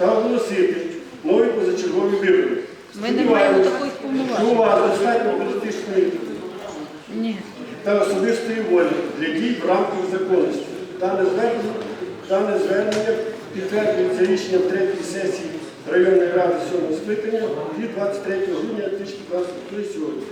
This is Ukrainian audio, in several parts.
та оголосити нові позачергові вибори. Ми не маємо такої що у вас достатньо політичної Ні. та особистої волі для дій в рамках законності. Дане звернення, дане звернення підтверджується рішенням третьої сесії районної ради 7 скликання від 23 грудня 2023 сьогодні.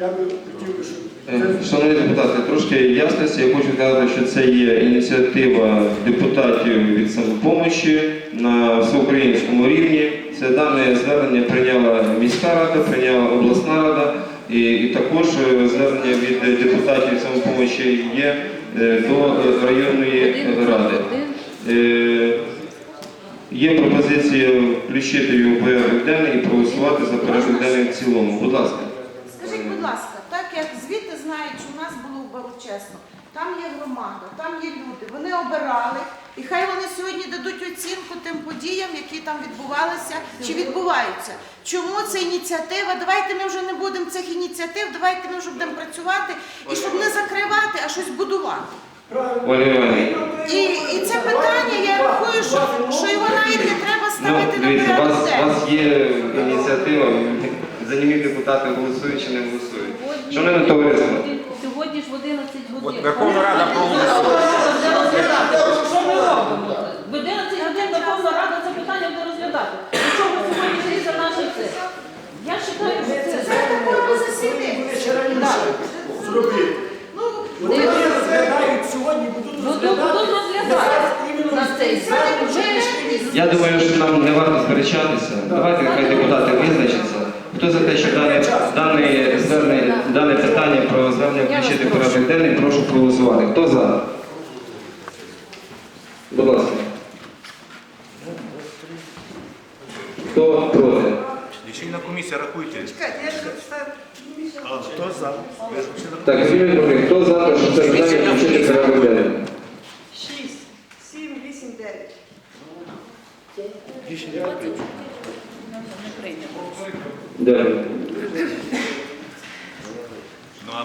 Я би хотів би, щоб Е, Шановні депутати, трошки ясності. Я хочу сказати, що це є ініціатива депутатів від самопомочі на всеукраїнському рівні. Це дане звернення прийняла міська рада, прийняла обласна рада, і, і також е, звернення від депутатів самопомочі є е, до районної ради. Е, Є пропозиція включити його в порядок денний і проголосувати за порядок денний в цілому. Будь ласка. Скажіть, будь ласка, так як звідти знають, що у нас було в Бару чесно, там є громада, там є люди, вони обирали, і хай вони сьогодні дадуть оцінку тим подіям, які там відбувалися чи відбуваються. Чому це ініціатива? Давайте ми вже не будемо цих ініціатив, давайте ми вже будемо працювати і щоб не закривати, а щось будувати. І, і це питання, я рахую, що, що його навіть не треба Ну, ставити на дивіться, у порядок вас, у вас є ініціатива, занімі депутати голосують чи не голосують. Шановне товариство, Сьогодні ж в 11 годин. Верховна Рада проголосувала. Буде розглядати. Що ми робимо? В 11 годин Верховна Рада це питання буде розглядати. До чого сьогодні житься наше це? Я вважаю, що це. Це такого засідання. Зробити. Ну, Вони розглядають сьогодні, будуть Ну, розглядати. я думаю, що нам не варто сперечатися. Давайте хай депутати визначаться. Хто за те, що дане, дане, звернення, дане питання про звернення включити в порядок денний, прошу проголосувати. Хто за? Будь ласка. Хто проти? Лічильна комісія, рахуйте. Хто за? Так, Сергій Дмитрий, хто за те, що це питання включити в порядок денний? 6, 7, 8, 9. Дякую. Ну, а